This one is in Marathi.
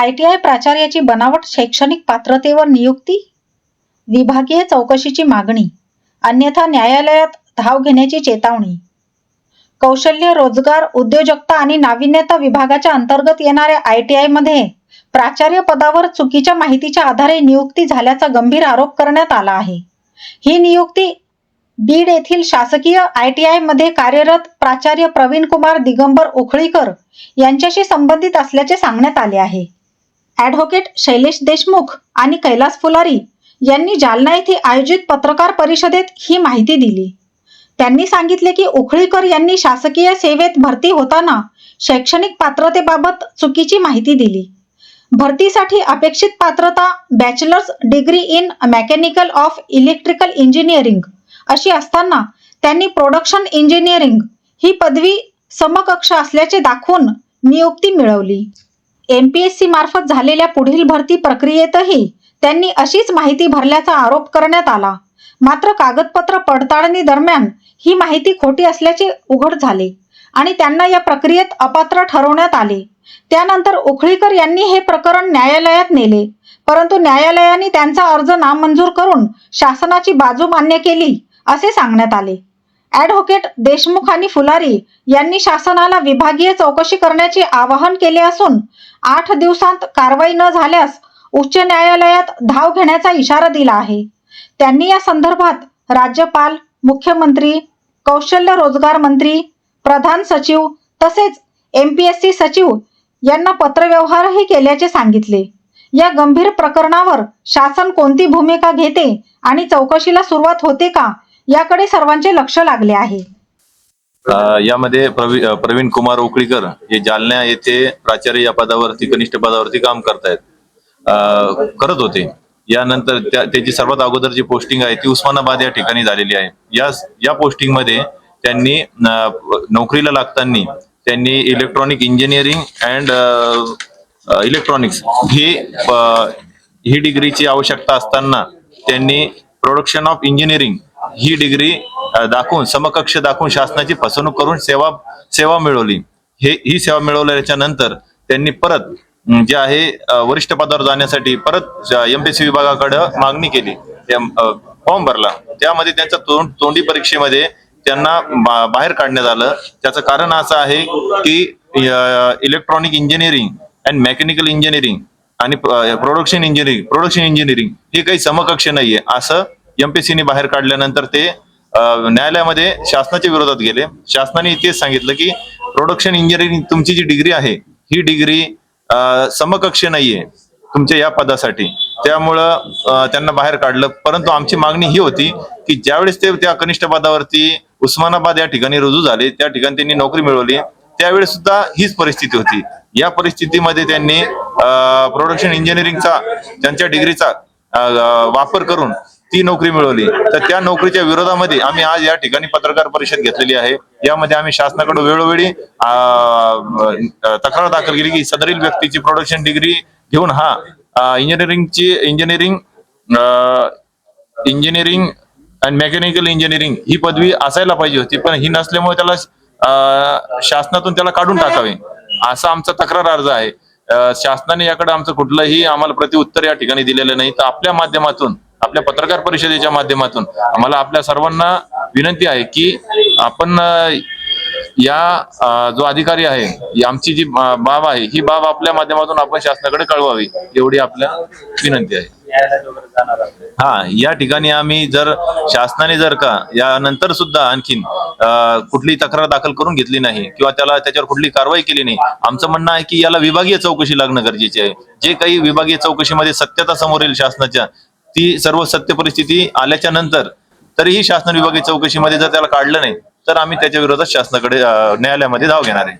आय टी आय प्राचार्याची बनावट शैक्षणिक पात्रतेवर नियुक्ती? विभागीय चौकशीची मागणी. अन्यथा न्यायालयात धाव घेण्याची चेतावणी. कौशल्य रोजगार उद्योजकता आणि नाविन्यता विभागाच्या अंतर्गत येणाऱ्या आय टी आयमध्ये प्राचार्य पदावर चुकीच्या माहितीच्या आधारे नियुक्ती झाल्याचा गंभीर आरोप करण्यात आला आहे. ही नियुक्ती बीड येथील शासकीय आय टी आयमध्ये कार्यरत प्राचार्य प्रवीण कुमार दिगंबर उखळीकर यांच्याशी संबंधित असल्याचे सांगण्यात आले आहे. ॲडव्होकेट शैलेश देशमुख आणि कैलास फुलारी यांनी जालना येथे आयोजित पत्रकार परिषदेत ही माहिती दिली. त्यांनी सांगितले की उखळीकर यांनी शासकीय सेवेत भरती होताना शैक्षणिक पात्रतेबाबत चुकीची माहिती दिली. भरतीसाठी अपेक्षित पात्रता bachelors degree in mechanical of electrical engineering अशी असताना त्यांनी प्रोडक्शन इंजिनिअरिंग ही पदवी समकक्ष असल्याचे दाखवून नियुक्ती मिळवली. एमपीएससी मार्फत झालेल्या पुढील भरती प्रक्रियेतही त्यांनी अशीच माहिती भरल्याचा आरोप करण्यात आला. मात्र कागदपत्र पडताळणी दरम्यान ही माहिती खोटी असल्याचे उघड झाले आणि त्यांना या प्रक्रियेत अपात्र ठरवण्यात आले. त्यानंतर उखळीकर यांनी हे प्रकरण न्यायालयात नेले. परंतु न्यायालयाने त्यांचा अर्ज नामंजूर करून शासनाची बाजू मान्य केली असे सांगण्यात आले. ॲडव्होकेट देशमुख आणि फुलारी यांनी शासनाला विभागीय चौकशी करण्याचे आवाहन केले असून आठ दिवसांत कारवाई न झाल्यास उच्च न्यायालयात धाव घेण्याचा इशारा दिला आहे. त्यांनी या संदर्भात राज्यपाल मुख्यमंत्री कौशल्य रोजगार मंत्री प्रधान सचिव तसेच एम पी एस सी सचिव यांना पत्रव्यवहारही केल्याचे सांगितले. या गंभीर प्रकरणावर शासन कोणती भूमिका घेते आणि चौकशीला सुरुवात होते का याकडे सर्वांचे लक्ष लागले आहे. यामध्ये प्रवीण कुमार उकळीकर हे जालना येथे प्राचार्य या पदावरती कनिष्ठ पदावरती काम करतायत. करत होते. यानंतर त्या त्याची सर्वात अगोदर जी पोस्टिंग आहे ती उस्मानाबाद या ठिकाणी झालेली आहे. या या पोस्टिंगमध्ये त्यांनी नोकरीला लागताना त्यांनी इलेक्ट्रॉनिक इंजिनिअरिंग अँड इलेक्ट्रॉनिक्स ही ही डिग्रीची आवश्यकता असताना त्यांनी प्रोडक्शन ऑफ इंजिनिअरिंग ही डिग्री दाखवून समकक्ष दाखवून शासनाची फसवणूक करून सेवा सेवा मिळवली. हे ही सेवा मिळवल्याच्या नंतर त्यांनी परत जे आहे वरिष्ठ पदावर जाण्यासाठी परत एमपीसी विभागाकडे मागणी केली. फॉर्म भरला. त्यामध्ये त्यांच्या तोंड तोंडी परीक्षेमध्ये त्यांना बाहेर काढण्यात आलं. त्याचं कारण असं आहे की electronic engineering and mechanical engineering आणि प्रोडक्शन इंजिनिअरिंग प्रोडक्शन इंजिनिअरिंग हे काही समकक्ष नाहीये. असं एमपीसीने बाहेर काढल्यानंतर ते न्यायालयामध्ये शासनाच्या विरोधात गेले. शासनाने तेच सांगितलं की प्रोडक्शन इंजिनिअरिंग तुमची जी डिग्री आहे ही डिग्री समकक्ष नाहीये तुमच्या या पदासाठी. त्यामुळं त्यांना बाहेर काढलं. परंतु आमची मागणी ही होती की ज्यावेळेस ते त्या कनिष्ठ पदावरती उस्मानाबाद या ठिकाणी रुजू झाले त्या ठिकाणी त्यांनी नोकरी मिळवली त्यावेळेस सुद्धा हीच परिस्थिती होती. या परिस्थितीमध्ये त्यांनी प्रोडक्शन इंजिनिअरिंगचा त्यांच्या डिग्रीचा वापर करून ती नोकरी मिळवली. तर त्या नोकरीच्या विरोधामध्ये आम्ही आज या ठिकाणी पत्रकार परिषद घेतलेली आहे. यामध्ये आम्ही शासनाकडे वेळोवेळी तक्रार दाखल केली की सदरील व्यक्तीची प्रोडक्शन डिग्री घेऊन हा इंजिनिअरिंगची engineering engineering and mechanical engineering ही पदवी असायला पाहिजे होती. पण ही नसल्यामुळे त्याला शासनातून त्याला काढून टाकावे. असा आमचा तक्रार अर्ज आहे. शासनाने याकडे आमचं कुठलंही आम्हाला प्रतिउत्तर या ठिकाणी दिलेलं नाही. तर आपल्या माध्यमातून आपल्या पत्रकार परिषदेच्या माध्यमातून. आम्हाला आपल्या सर्वांना विनंती आहे की आपण या जो अधिकारी आहे आमची जी बाब आहे ही बाब आपल्या माध्यमातून आपण शासनाकडे कळवावी एवढी आपल्या विनंती आहे. हा या ठिकाणी आम्ही जर शासनाने जर का यानंतर सुद्धा आणखीन कुठली तक्रार दाखल करून घेतली नाही किंवा त्याला त्याच्यावर कुठली कारवाई केली नाही आमचं म्हणणं आहे की याला विभागीय चौकशी लागणं गरजेचे आहे. जे काही विभागीय चौकशीमध्ये सत्यता समोर येईल शासनाच्या ती सर्व सत्य परिस्थिती आल्याच्यानंतर तरीही शासन विभागीय चौकशीमध्ये जर त्याला काढलं नाही तर आम्ही त्याच्या विरोधात शासनाकडे न्यायालयामध्ये धाव घेणार आहे.